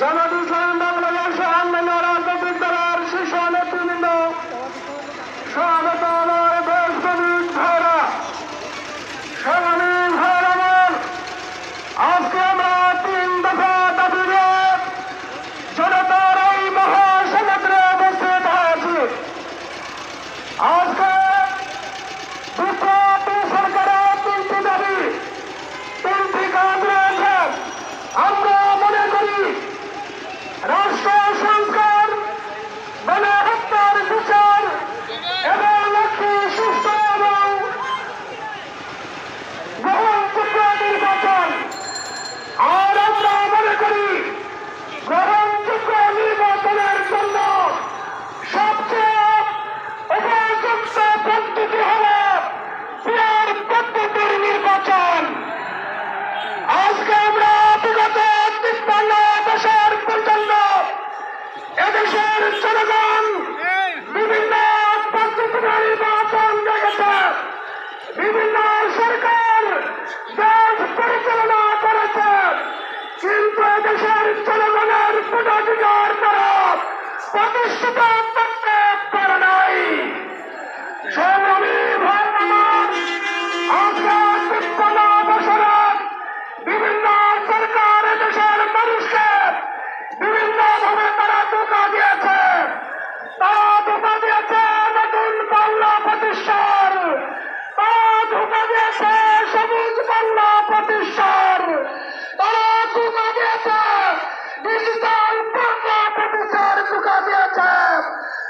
জামাত ইসলাম বাংলাদেশ অন্যান্য জনগণ বিভিন্ন নির্বাচন দেখেছে বিভিন্ন সরকার দেশ পরিচালনা করেছে। কিন্তু দেশের জনগণের ভোটাধিকার তারা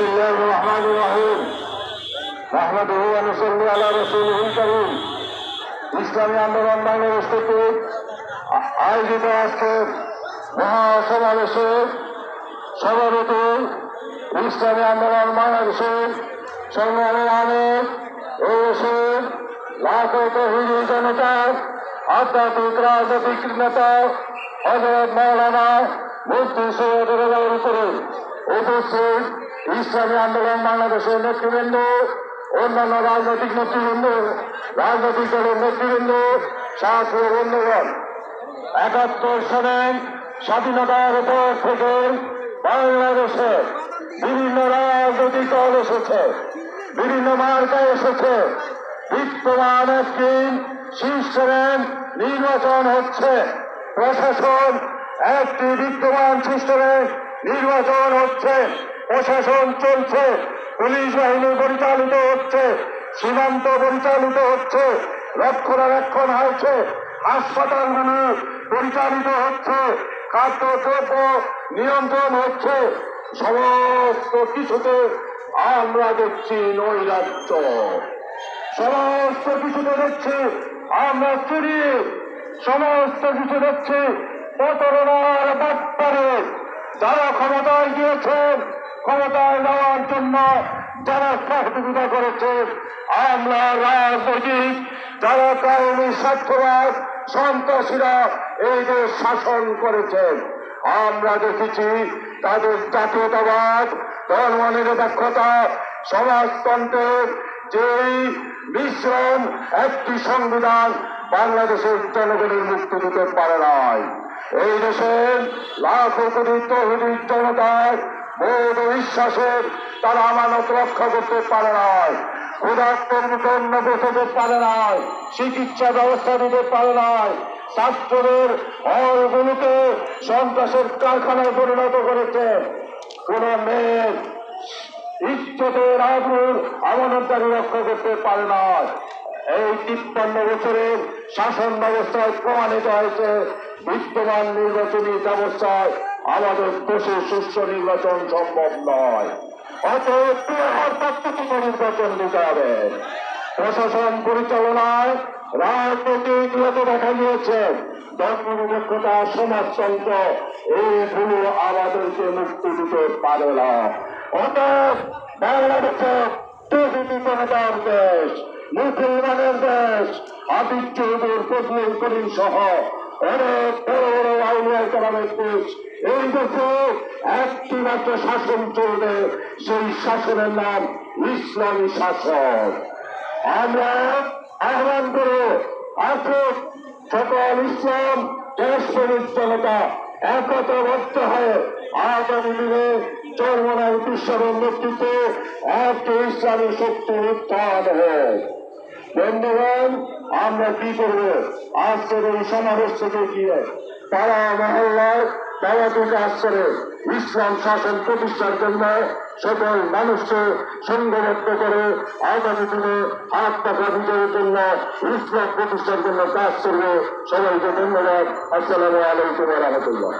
بسم الله الرحمن الرحيم نحمده ونصلي على رسوله الكريم ইসলামী আন্দোলন বাংলাদেশ থেকে আ- আয়োজিত আজকের মহাসমাবেশে সভাপতি ইসলামী আন্দোলন বাংলাদেশের সংগ্রামী আমির এসে লাখো তহিদি জনতা আধ্যাত্মিক রাজনৈতিক নেতা হজরত মৌলানা মূর্তি সৈয়দের উপরে উপস্থিত ইসলামী আন্দোলন বাংলাদেশের নেতৃবৃন্দ, অন্যান্য রাজনৈতিক নেতৃবৃন্দ, রাজনৈতিক দলের নেতৃবৃন্দ, সাথী বন্ধুগণ, একাত্তর সালে স্বাধীনতার পর থেকে বাংলাদেশে বিভিন্ন রাজনৈতিক দল এসেছে, বিভিন্ন মার্কা এসেছে। বিদ্যমান একটি শীর্ষ র্যাঙ্ক নির্বাচন হচ্ছে। প্রশাসন একটি বিদ্যমান শীর্ষ র্যাঙ্ক নির্বাচন হচ্ছে। প্রশাসন চলছে। পুলিশ বাহিনী পরিচালিত হচ্ছে। সীমান্ত পরিচালিত হচ্ছে। রক্ষণাবেক্ষণ হয়েছে। হাসপাতালগুলো পরিচালিত হচ্ছে। খাদ্যদ্রব্য নিয়ন্ত্রণ হচ্ছে। সমস্ত কিছুতে আমরা দেখছি নৈরাজ্য। সমস্ত কিছুতে দেখছি আমরা চুরি সমস্ত কিছু দেখছি প্রতারণার ব্যাপারে। যারা ক্ষমতায় গিয়েছেন ক্ষমতায় নেওয়ার জন্য যারা সহযোগিতা করেছেন আমরা রাজনৈতিক, যারা কারণে স্বার্থবাদ সন্ত্রাসীরা এই দেশ শাসন করেছেন আমরা দেখেছি তাদের জাতীয়তাবাদ, ধর্মনিরপেক্ষতা, সমাজতন্ত্রের যেই মিশ্রণ, একটি সংবিধান বাংলাদেশের জনগণের মুক্তি দিতে পারে নাই। এই দেশের লাখো কোটি তহবিল জনতার বোধ বিশ্বাসের তারা আমানত রক্ষা করতে পারে নাই। বসাতে পারে নাই। চিকিৎসা ব্যবস্থা দিতে পারে নাই। ছাত্রদের হলগুলোকে সন্ত্রাসের কারখানায় পরিণত করেছে। কোন মেয়ের ইজ্জতের আগুন আমানতদারি রক্ষা করতে পারে না এই তিপ্পান্ন বছরের শাসন ব্যবস্থায় প্রমাণিত হয়েছে, বিদ্যমান নির্বাচনী ব্যবস্থায় আমাদের দেশে সুস্থ নির্বাচন সম্ভব নয়। অতএব নির্বাচন দিতে হবে। প্রশাসন পরিচালনায় রাজনৈতিক ইয়েত দেখা গিয়েছে। ধর্মনিরপেক্ষতা সমাজতন্ত্র এইগুলো আমাদেরকে মুক্তি দিতে পারে না। অতএব বাংলাদেশে দেশ, মুসলমানের দেশ চৌধুরী ফজলুল করিম সহ অনেক বড় বড় আউলিয়া কালামের দেশ এই দেশে একটি মাত্র শাসন চলবে, সেই শাসনের নাম ইসলামী শাসন। আমরা আহ্বান করো আসুক সকল ইসলাম দেশপ্রেমিক জনতা একতাবদ্ধ হয়ে আগামী দিনে চরমনায় বিশ্বরের নেতৃত্বে একটি ইসলামী শক্তি উত্থান বন্ধুগণ, আমরা কি করব? আজকের এই সমাবেশ থেকে গিয়ে তারা মহল্লায় থেকে আসছে ইসলাম শাসন, প্রতিষ্ঠার জন্য সকল মানুষকে সংঘবদ্ধ করে আগামী দিনে হাত টাকা বিজয়ের জন্য ইসলাম প্রতিষ্ঠার জন্য কাজ করবে। সবাইকে ধন্যবাদ। আসসালামু আলাইকুম রহমতুল্লাহ।